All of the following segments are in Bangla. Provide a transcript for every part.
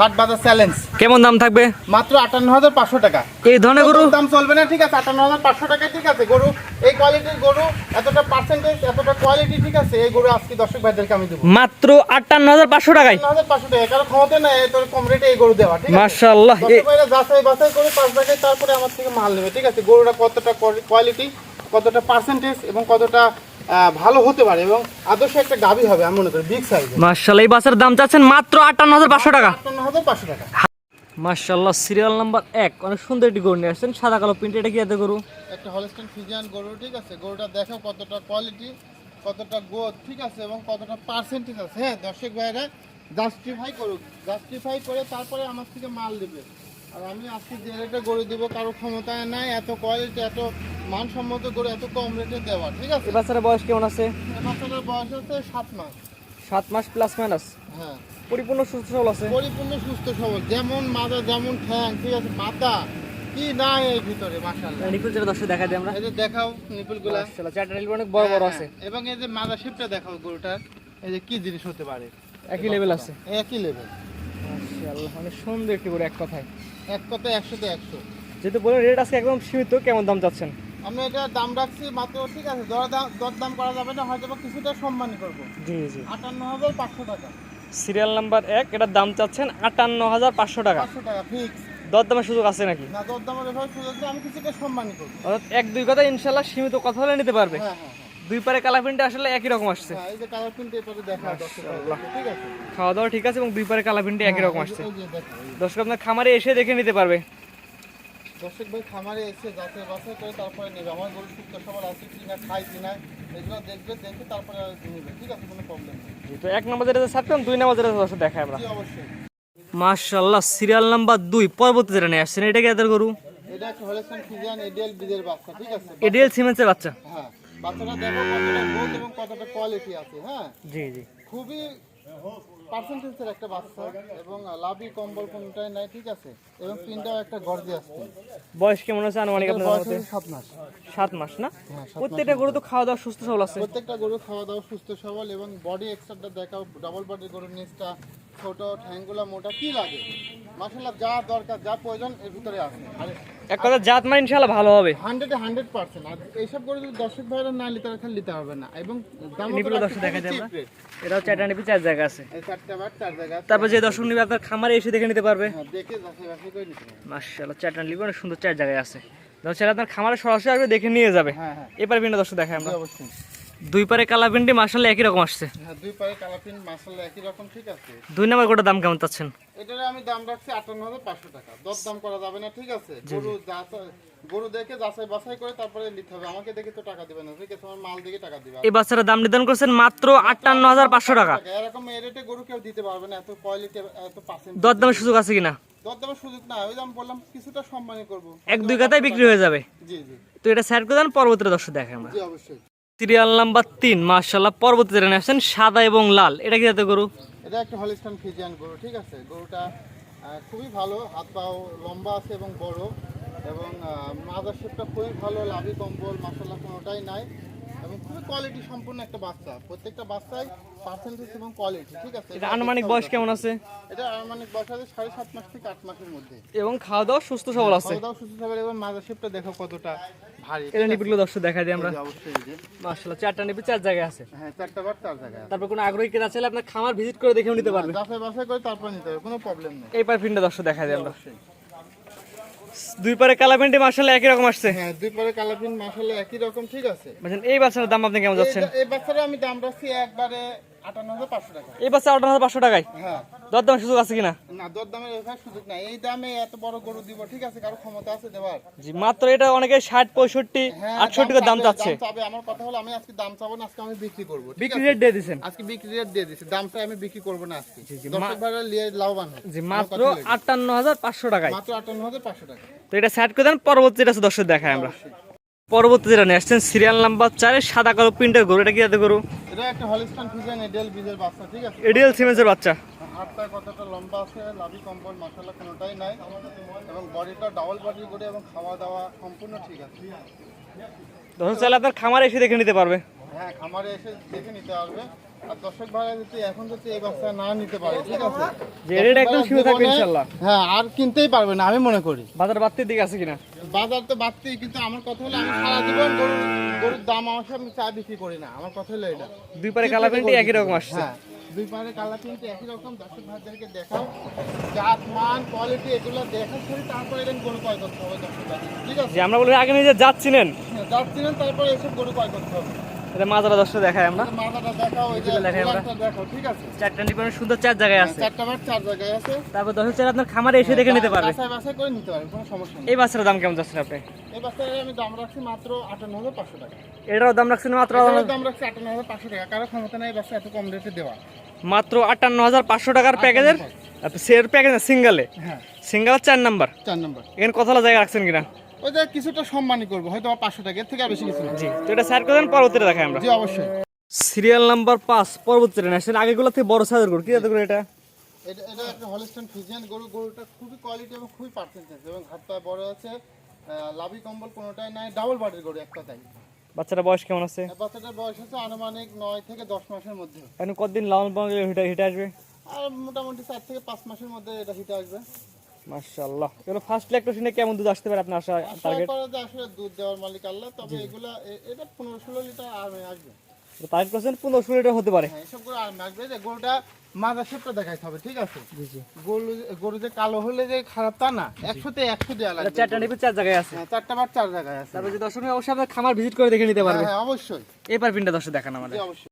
হাট বাজার চ্যালেঞ্জ কেমন দাম থাকবে? মাত্র আটান্ন হাজার পাঁচশো টাকা। এই ধরনের গরু? দাম চলবে না ঠিক আছে? আটান্ন হাজার পাঁচশো টাকা ঠিক আছে? গরু এই কোয়ালিটির গরু এতটা পার্সেন্টেজ এতটা কোয়ালিটি ঠিক আছে? এই গরু আজকে দর্শক ভাইদেরকে আমি দেবো। মাত্র আটান্ন হাজার পাঁচশো টাকায়? হাজার পাঁচশো টাকা। কারণ ক্ষমতা নেই তোর কম রেটে এই গরু দেওয়া ঠিক মাশাআল্লাহ যাচাই বাছাই করে পাঁচ টাকায় তারপরে আমার থেকে মাল নেবে ঠিক আছে? গরুটা কতটা কোয়ালিটি কতটা পার্সেন্টেজ এবং কতটা ভালো হতে পারে এবং আদর্শ একটা গাভী হবে আমি মনে করি বিগ সাইজের মাশাআল্লাহ এই বাসের দাম চাচ্ছেন মাত্র আটান্ন হাজার পাঁচশো টাকা। আটান্ন হাজার পাঁচশো টাকা। মাশাআল্লাহ সিরিয়াল নাম্বার এক। অনেক সুন্দর একটি গরু নিয়ে আসছেন সাদা কালো প্রিন্ট এটা কি এত গরু? একটা হলস্টেন ফিজিয়ান গরু ঠিক আছে? গরুটা দেখো কতটা কোয়ালিটি কতটা গোদ ঠিক আছে? এবং কতটা পার্সেন্টেজ আছে। হ্যাঁ দর্শক ভাইরা জাস্টিফাই করুক। জাস্টিফাই করে তারপরে আমার থেকে মাল দেবে আর আমি আজকে যে রেটে গরু দিব কারও ক্ষমতায় নাই এত কোয়ালিটি এত মানসম্মত গরু এত কম রেটে দেওয়া ঠিক আছে? এই বাচ্চার বয়স কেমন আছে? বাচ্চাটার বয়স আছে সাত মাস। সাত মাস প্লাস মাইনাস হ্যাঁ। পরিপূর্ণ সুস্থ সবল আছে? পরিপূর্ণ সুস্থ সবল। যেমন মাথা যেমন ঠ্যাং ঠিক আছে? মাথা কি নাই এই ভিতরে মাসাল্লাহ নিকুল যেটা দর্শক দেখা দিই আমরা। এই যে দেখাও নিপুলগুলা। মাশাআল্লাহ চারটা নীল অনেক বড় বড় আছে। হ্যাঁ, এবং এই যে মাদা শেপটা দেখাও গরুটার। এই যে কি জিনিস হতে পারে? একই লেভেল আছে। একই লেভেল মাশাআল্লাহ অনেক সুন্দর একটি গরু এক কথায়। এক কথায় একশোতে একশো। যেহেতু বলে রেট আজকে একদম সীমিত কেমন দাম চাচ্ছেন? আমি এটা দাম রাখছি মাত্র ঠিক আছে দর দাম করা যাবে না হয়তো কিছুটা সম্মানই করব। জি জি। আটান্ন হাজার পাঁচশো টাকা। সিরিয়াল নাম্বার এক এটার দাম চাচ্ছেন আটান্ন হাজার পাঁচশো টাকা। পাঁচশো টাকা ফিক্স দরদামের সুযোগ আছে নাকি? না দর দামের সুযোগ আমি কিছুটা সম্মানই করব। এক দুই কথা ইনশাল্লাহ সীমিত কথা হলে নিতে পারবে। হ্যাঁ হ্যাঁ। দুই পারে কালা প্রিন্টে আসলে একই রকম আসছে। হ্যাঁ এই যে কালার প্রিন্ট দেখা ঠিক আছে? খাওয়া দাওয়া ঠিক আছে এবং দুই পারে কালা প্রিন্টে একই রকম আসছে। দর্শক আপনার খামারে এসে দেখে নিতে পারবে। দর্শক ভাই খামারে এসে যাচাই বাছাই করে তারপরে নেবে। আমার গরু সুস্থ সবল আছে কিনা খাই কিনা এগুলো দেখবে দেখে তারপরে নেবে। ঠিক আছে কোনো প্রবলেম নেই। তো এক নম্বর যেটা ছাড়তাম দুই নম্বর যেটা দর্শক দেখায় আমরা। জি অবশ্যই। মাশাল্লাহ সিরিয়াল নাম্বার পরবর্তী যেটা নিয়ে আসছেন এটা কি এদের গরু? এটা একটা হলেস্টন ফিজিয়ান এডিএল বিদের বাচ্চা ঠিক আছে? এডিএল সিমেন্সের বাচ্চা। হ্যাঁ। বাচ্চাটা দেখো কতটা গ্রোথ এবং কতটা কোয়ালিটি আছে হ্যাঁ? জি জি। খুবই পার্সেন্টেজের একটা বাচ্চা এবং লাভি কম্বল কোনটাই নাই ঠিক আছে? এবং পিনটাও একটা গর্জে আসছে বয়স কেমন আছে আনুমানিক আপনার বয়স মতে? সাত মাস। সাত মাস না? হ্যাঁ প্রত্যেকটা গরু তো খাওয়া দাওয়া সুস্থ সবল আছে। প্রত্যেকটা গরু খাওয়া দাওয়া সুস্থ সবল এবং বডি এক্সট্রাটা দেখাও ডাবল বডি গরুর নিচটা ছোট ঠ্যাঙ্গুলা মোটা কি লাগে? মাসাল্লাহ যা দরকার যা প্রয়োজন এর ভিতরে আছে। এক কথা জাত মানে ইনশাল্লাহ ভালো হবে। হান্ড্রেডে হান্ড্রেড পার্সেন্ট। আর এইসব গরু যদি দর্শক ভাইরা না নিতে পারে নিতে হবে না। এবং দাম নিপুল দর্শক দেখা আমরা এটা হচ্ছে একটা নিপি চার জায়গা আছে। এই চারটা বার চার জায়গা তারপর যে দর্শক নিবে আপনার খামারে এসে দেখে নিতে পারবে। হ্যাঁ দেখে যাচাই বাছাই করে নিতে মাশাআল্লাহ চারটা নিবে অনেক সুন্দর চার জায়গায় আছে। সেটা আপনার খামারে সরাসরি আসবে দেখে নিয়ে যাবে। হ্যাঁ হ্যাঁ। এবার ভিন্ন দর্শক দেখায় আমরা। অবশ্যই। দুই পারে কালা পিন্ডি মার্শাল্লাহ একই রকম আসছে। হ্যাঁ দুই পায়ে কালাপিন একই রকম ঠিক আছে? দুই নাম্বার গোটা দাম কেমন চাচ্ছেন? এটার আমি দাম রাখছি আটান্ন হাজার পাঁচশো টাকা। দর দাম করা যাবে না ঠিক আছে? গরু গরু দেখে যাচাই বাছাই করে তারপরে নিতে হবে। আমাকে দেখে তো টাকা দিবে না ঠিক আছে? আমার মাল দেখে টাকা দিবে। এই বাচ্চারা দাম নির্ধারণ করছেন মাত্র আটান্ন হাজার পাঁচশো টাকা। এরকম রেটে গরু কেউ দিতে পারবে না এত কোয়ালিটি এত পার্সেন্ট দরদামের সুযোগ আছে কিনা? দর দামের সুযোগ না ওই বললাম কিছুটা সম্মানই করব। এক দুই বিক্রি হয়ে যাবে। জি জি। তো এটা স্যার করে দেন পরবর্তীতে দর্শক আমরা। জি অবশ্যই। সিরিয়াল নাম্বার তিন মার্শাল্লাহ পরবর্তী যেটা আসছেন, সাদা এবং লাল। এটা কি যাতে গরু? এটা একটা হলিস্টান ফিজিয়ান গরু, ঠিক আছে? গরুটা খুবই ভালো, হাত পাও লম্বা আছে এবং বড়, এবং মাদার শেপটা খুবই ভালো, লাভি কম্বল মার্শাল্লাহ কোনোটাই নাই। খুবই কোয়ালিটি সম্পূর্ণ একটা বাচ্চা। প্রত্যেকটা পার্সেন্টেজ এবং কোয়ালিটি ঠিক আছে? এটা আনুমানিক বয়স কেমন আছে? এটা আনুমানিক বয়স আছে সাড়ে সাত মাস থেকে আট মাসের মধ্যে। এবং খাওয়া দাওয়া সুস্থ সবল আছে? খাওয়া দাওয়া সুস্থ থাকবে এবং শেপটা দেখো কতটা ভারী এটা নিপিগুলো দর্শক দেখা দিই আমরা। অবশ্যই এই যে। মার্শাল্লাহ চারটা নিপি চার জায়গায় আছে। হ্যাঁ চারটা বার চার জায়গায় তারপর কোনো আগ্রহী কেনা চাইলে আপনার খামার ভিজিট করে দেখেও নিতে পারবে। যাচাই বাছাই করে তারপর নিতে হবে কোনো প্রবলেম নেই। এই পার ফিনটা দর্শক দেখা দিই আমরা। অবশ্যই। দুই পারে কালা প্যান্টে মার্শাল্লাহ একই রকম আসছে। হ্যাঁ দুই পরে কালাপিন মাসালে একই রকম ঠিক আছে। বলছেন এই বাচ্চার দাম আপনি কেমন যাচ্ছেন? এই- বাচ্চার আমি দাম রাখছি একবারে আটান্ন হাজার পাঁচশো টাকা। এই বাচ্চা হাজার পাঁচশো টাকায়? হ্যাঁ। দরদামের সুযোগ আছে কিনা? না দর সুযোগ নাই। এই দামে এত বড় গরু দিব ঠিক আছে? কারও ক্ষমতা আছে দেওয়ার জি মাত্র এটা অনেকে ষাট পঁয়ষট্টি হ্যাঁ আটষট্টি দাম চাচ্ছে। আমার কথা হলো আমি আজকে দাম চাবো না আজকে আমি বিক্রি করব বিক্রি রেট দিয়ে দিচ্ছেন আজকে বিক্রি রেট দিয়ে দিচ্ছি দামটা আমি বিক্রি করব না আজকে। দর্শক ভাড়া নিয়ে লাভবান জি মাত্র। আটান্ন হাজার পাঁচশো টাকায়। মাত্র আটান্ন হাজার পাঁচশো টাকা। তো এটা সেট করে দেন পরবর্তী দর্শক দেখায় আমরা। পরবর্তী যেটা নিয়ে আসছেন সিরিয়াল নাম্বার চারে সাদা কালো প্রিন্টের গরু এটা কি যাতে গরু? এটা একটা হলিস্টান ফিজেন এডেল বীজের বাচ্চা ঠিক আছে? এডিএল সিমেন্সের বাচ্চা। হাতটা কতটা লম্বা আছে লাভি কোনোটাই নাই। এবং বডিটা ডাবল বডি করে এবং খাওয়া দাওয়া সম্পূর্ণ ঠিক আছে। ধরুন চাইলে আপনার খামারে এসে দেখে নিতে পারবে। হ্যাঁ খামারে এসে দেখে নিতে পারবে। দর্শক ভাইরা যদি এখন যদি এই বাচ্চা না নিতে পারে ঠিক আছে? রেট একদম সীমিত থাকবে জীবনে- হ্যাঁ আর কিনতেই পারবে না আমি মনে করি। বাজার বাড়তির দিকে আছে কিনা? বাজার তো বাড়তেই কিন্তু আমার কথা হলো আমি সারা জীবন গরুর গরুর দাম আমার সাথে চা বিক্রি করি না। আমার কথা হলো এটা। দুই পারে কালা প্যান্টি একই রকম আসছে। হ্যাঁ দুই পারে একই রকম। দর্শক ভাইদেরকে দেখাও জাত মান কোয়ালিটি এগুলো দেখা তারপরে এরকম গরু ক্রয় করতে হবে দর্শক ভাই। ঠিক আছে? আমরা বলি আগে নিজে যাচ্ছিলেন হ্যাঁ, জাত তারপরে এসব গরু ক্রয় করতে হবে। এটা মাজারা দশটা দেখায় আমরা। এই দেখাও এই যে দেখাই আমরা। গোলাপটা ঠিক আছে? চারটা সুন্দর চার জায়গায় আছে। চারটা বার চার জায়গায় আছে। তারপর দশ চার আপনার খামারে এসে দেখে নিতে পারবে। বাসায় বাসায় করে নিতে পারবে কোনো সমস্যা নেই। এই বাচ্চার দাম কেমন যাচ্ছে আপনি? এই বাচ্চাটার আমি দাম রাখছি মাত্র আটান্ন হাজার পাঁচশো টাকা। এটারও দাম রাখছেন মাত্র এটারও দাম রাখছি টাকা। কারও ক্ষমতা নাই এই বাচ্চা এত কম রেটে দেওয়া। মাত্র আটান্ন হাজার পাঁচশো টাকার প্যাকেজের সের প্যাকেজ সিঙ্গেলে? হ্যাঁ। সিঙ্গেল চার নাম্বার? চার নম্বর। এখানে কতলা জায়গা রাখছেন কিনা? যে কিছুটা সম্মানই করব হয়তো পাঁচশো টাকা এর থেকে আর বেশি কিছু না। জি তো এটা স্যার করে দেন পরবর্তীতে দেখাই আমরা। জি অবশ্যই। সিরিয়াল নাম্বার পাঁচ পরবর্তী ট্রেন আসছেন আগেগুলো থেকে বড় সাইজের গরু। কি গরু এটা? এটা এটা একটা হলিস্টান ফিজিয়ান গরু। গরুটা খুবই কোয়ালিটি এবং খুবই পার্সেন্টেজ এবং হাত পা বড় আছে। লাভি কম্বল কোনোটাই নাই ডাবল বাড়ির গরু একটা তাই। বাচ্চাটা বয়স কেমন আছে? বাচ্চাটার বয়স আছে আনুমানিক নয় থেকে দশ মাসের মধ্যে। এখন কতদিন লালন পালন হিটে হিটে আসবে? আর মোটামুটি চার থেকে পাঁচ মাসের মধ্যে এটা হিটে আসবে। মাশাআল্লাহ। চলো ফার্স্ট কেমন দুধ আসতে পারে আপনার আশা টার্গেট আসলে দুধ দেওয়ার মালিক আল্লাহ তবে এগুলা এটা পনেরো ষোলো লিটার আর্মে আসবে। টার্গেট করছেন পনেরো ষোলো লিটার হতে পারে। হ্যাঁ এসব গরু আর্মে আসবে। যে গরুটা মাথা শেপটা দেখাইতে হবে ঠিক আছে? জি জি। গরু গরু যে কালো হলে যে খারাপ তা না একশোতে একশো দেওয়া এটা লাগবে চারটা নিপে চার জায়গায় আছে। হ্যাঁ, চারটা বার চার জায়গায় আছে। তারপর যে দর্শক অবশ্যই আপনার খামার ভিজিট করে দেখে নিতে পারবে হ্যাঁ হ্যাঁ, অবশ্যই। এবার পিনটা দর্শক দেখান আমাদের। জি, অবশ্যই।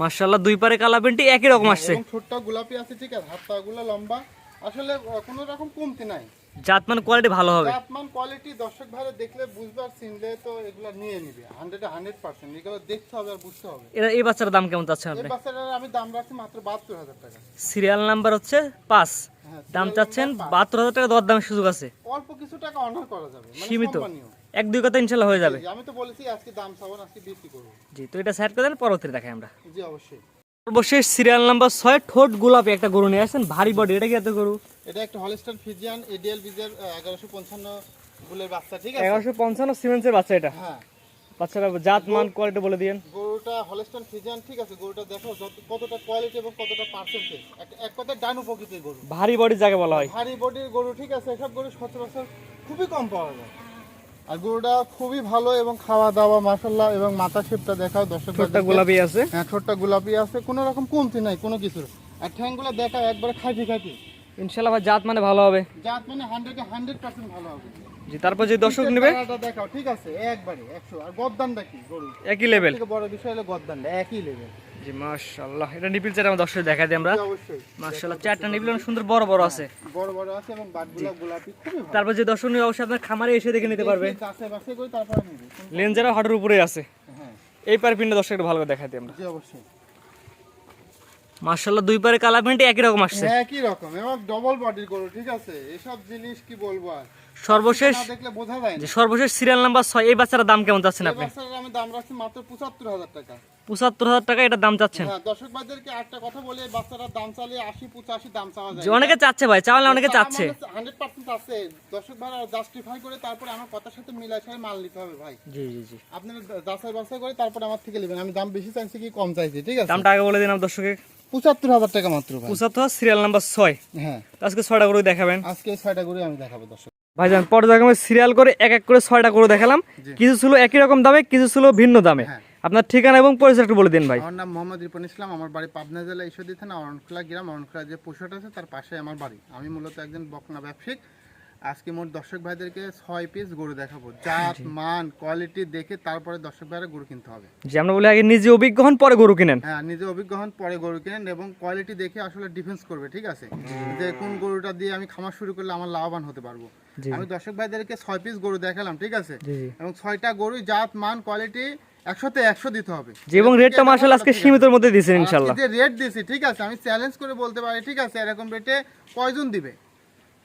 মাশাআল্লাহ দুই পারে কালা পেন্টি একই রকম আসছে। ঠোঁটটা গোলাপি আছে ঠিক আছে? হাত পাগুলো লম্বা। আসলে কোনো রকম কমতি নাই। জাতমান কোয়ালিটি ভালো হবে। জাতমান কোয়ালিটি দর্শক ভাইরা দেখলে বুঝবে আর চিনলে তো এগুলো নিয়ে নিবে। হান্ড্রেড হান্ড্রেড পার্সেন্ট এগুলো দেখতে হবে আর বুঝতে হবে। এরা এই বাচ্চার দাম কেমন চাচ্ছেন আপনি এই আপনি? বাচ্চাটার আমি দাম রাখছি মাত্র বাহাত্তর হাজার টাকা। সিরিয়াল নাম্বার হচ্ছে পাঁচ। হ্যাঁ দাম চাচ্ছেন number পাঁচ। বাহাত্তর হাজার টাকা দর দামের সুযোগ আছে। অল্প কিছু টাকা অনার করা যাবে মানে সীমিত। এক দুই কথা ইনশাল্লাহ হয়ে যাবে। আমি তো বলেছি আজকে দাম চাবো না, আজকে বিক্রি করব। জি তো এটা সাইড করে দেন পরবর্তীতে দেখাই আমরা। জি অবশ্যই। সর্বশেষ সিরিয়াল নাম্বার ছয় ঠোঁট গোলাপি একটা গরু নিয়ে আসছেন ভারী বডি এটা কি এত গরু? এটা একটা হলিস্টার ফিজিয়ান এডিএল বিজের এগারোশো পঞ্চান্ন বুলের বাচ্চা ঠিক আছে? এগারোশো পঞ্চান্ন সিমেন্সের বাচ্চা এটা। হ্যাঁ। বাচ্চাটা জাত মান কোয়ালিটি বলে দিন গরুটা হলস্টন ফিজিয়ান ঠিক আছে? গরুটা দেখো কতটা কোয়ালিটি এবং কতটা পার্সেন্টেজ এক কথায় ডানু প্রকৃতির গরু। ভারী বডি যাকে বলা হয়। ভারী বডির গরু ঠিক আছে? এসব গরু সচরাচর খুবই কম পাওয়া যায়। আর গরুটা খুবই ভালো এবং খাওয়া দাওয়া মাসাল্লাহ এবং মাথা শেপটা দেখাও দর্শক ঠোঁটটা গোলাপি আছে? হ্যাঁ ঠোঁটটা গোলাপি আছে কোনো রকম কমতি নাই কোনো কিছুর। আর ঠ্যাংগুলো দেখাও একবারে খাইটি খাইটি ইনশাল্লাহ জাত মানে ভালো হবে। জাত মানে হান্ড্রেডে হান্ড্রেড পার্সেন্ট ভালো হবে। জি তারপর যে দর্শক নেবে? দেখাও ঠিক আছে একবারে একশো। আর গদ্দানটা কি গরু একই লেভেল বড় বিষয় হলো গদ্দানটা একই লেভেল জি মাশাআল্লাহ। এটা নিপিল আমরা দর্শক দেখা দিই আমরা। অবশ্যই। মাশাআল্লাহ চারটা নিপিল অনেক সুন্দর বড় বড় আছে। বড় বড় আছে এবং বাটগুলো গোলাপি খুবই ভালো। তারপর যে দর্শক অবশ্যই আপনার খামারে এসে দেখে নিতে পারবে। করে তারপরে নিবে। লেন্সেরও হাটের উপরে আছে। হ্যাঁ। এই পার পিনটা দর্শক একটু ভালো করে দেখাই দিই আমরা। জি অবশ্যই। মাশাআল্লাহ দুই পারে কালা প্যান্ট একই রকম আসছে। একই রকম এবং ডবল বডির গরু ঠিক আছে? এসব জিনিস কি বলব আর? সর্বশেষ দেখলে বোঝা যায় যে সর্বশেষ সিরিয়াল নাম্বার ছয় এই বাচ্চার দাম কেমন চাচ্ছেন আপনি? আমি দাম রাখছি মাত্র পঁচাত্তর হাজার টাকা। পঁচাত্তর হাজার টাকা এটার দাম চাচ্ছেন? হ্যাঁ দর্শক ভাইদেরকে একটা কথা বলে বাচ্চাটার দাম আশি পঁচাশি দাম চাওয়া যায়। অনেকে চাচ্ছে ভাই চাওয়ালে অনেকে চাচ্ছে। হান্ড্রেড পার্সেন্ট আছে। দর্শক ভাইরা জাস্টিফাই করে তারপরে আমার কথার সাথে মিলাই সাথে মাল নিতে হবে ভাই। জি জি জি। আপনারা যাচাই বাছাই করে তারপরে আমার থেকে নেবেন। আমি দাম বেশি চাইছি কি কম চাইছি ঠিক আছে? দামটা আগে বলে দিন দর্শকে পঁচাত্তর হাজার টাকা মাত্র পঁচাত্তর সিরিয়াল নাম্বার ছয়। হ্যাঁ। আজকে ছয়টা করে দেখাবেন। আজকে ছয়টা করে আমি দেখাবো দর্শক। ভাইজান পর্যায়ক্রমে সিরিয়াল করে এক এক করে ছয়টা করে দেখালাম। কিছু ছিল একই রকম দামে কিছু ছিল ভিন্ন দামে। হ্যাঁ। আপনার ঠিকানা এবং পরিচয় একটু বলে দিন ভাই। আমার নাম মোহাম্মদ রিপন ইসলাম আমার বাড়ি পাবনা জেলা ঈশ্বরদী থানা অরণখোলা গ্রাম অরণখোলা যে পশুহাট আছে তার পাশে আমার বাড়ি। আমি মূলত একজন বকনা ব্যবসায়িক আজকে মোট দর্শক ভাইদেরকে ছয় পিস গরু দেখাবো। জাত মান কোয়ালিটি দেখে তারপরে দর্শক ভাইরা গরু কিনতে হবে। যে আমরা বলি আগে নিজে অভিজ্ঞ হন পরে গরু কিনেন। হ্যাঁ নিজে অভিজ্ঞ হন পরে গরু কিনেন এবং কোয়ালিটি দেখে আসলে ডিফেন্স করবে ঠিক আছে? যে কোন গরুটা দিয়ে আমি খামার শুরু করলে আমার লাভবান হতে পারব। আমি দর্শক ভাইদেরকে ছয় পিস গরু দেখালাম ঠিক আছে? এবং ছয়টা গরু জাত মান কোয়ালিটি একশোতে একশো দিতে হবে। এবং রেটটা মার্শাল আজকে সীমিতর মধ্যে দিয়েছেন ইনশাল্লাহ যে রেট দিছি ঠিক আছে? আমি চ্যালেঞ্জ করে বলতে পারি ঠিক আছে? এরকম রেটে কয়জন দিবে?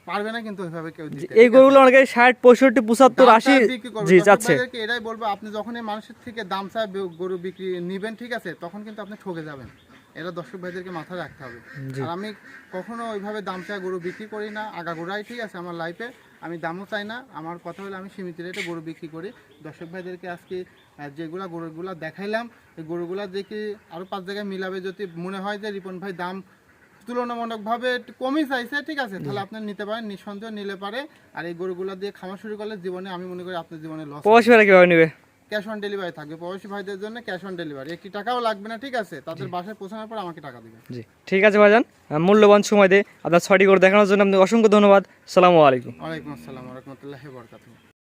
পারবে না কিন্তু ওইভাবে কেউ এই গরুগুলো অনেকে ষাট পঁয়ষট্টি পঁচাত্তর আশি। জি ভাইদেরকে এটাই বলব? আপনি যখন এই মানুষের থেকে দাম চায় গরু বিক্রি নিবেন ঠিক আছে তখন কিন্তু আপনি ঠকে যাবেন। এটা দর্শক ভাইদেরকে মাথায় রাখতে হবে। আর আমি কখনো ওইভাবে দাম চাই গরু বিক্রি করি না আগাগোড়াই ঠিক আছে আমার লাইফে আমি দামও চাই না আমার কথা হলো আমি সীমিত রেটে গরু বিক্রি করি। দর্শক ভাইদেরকে আজকে যেগুলা গরুগুলা দেখাইলাম এই গরুগুলা দেখি আরও পাঁচ জায়গায় মিলাবে যদি মনে হয় যে রিপন ভাই দাম তুলনামূলকভাবে একটু কমই চাইছে ঠিক আছে? তাহলে আপনি নিতে পারেন নিঃসন্দেহ নিলে পারে। আর এই গরুগুলা দিয়ে খাওয়া শুরু করলে জীবনে আমি মনে করি আপনার জীবনে লস প্রবাসী ভাড়া কীভাবে নেবে? ক্যাশ অন ডেলিভারি থাকবে। প্রবাসী ভাইদের জন্য ক্যাশ অন ডেলিভারি একটি টাকাও লাগবে না ঠিক আছে? তাদের বাসায় পৌঁছানোর পর আমাকে টাকা দেবে জি। ঠিক আছে ভাইজান মূল্যবান সময় দিয়ে আপনার ছয়টি করে দেখানোর জন্য আপনাকে অসংখ্য ধন্যবাদ। সালামু আলাইকুম। ওয়ালাইকুম আসসালাম রহমতুল্লাহ বরকাতুহ।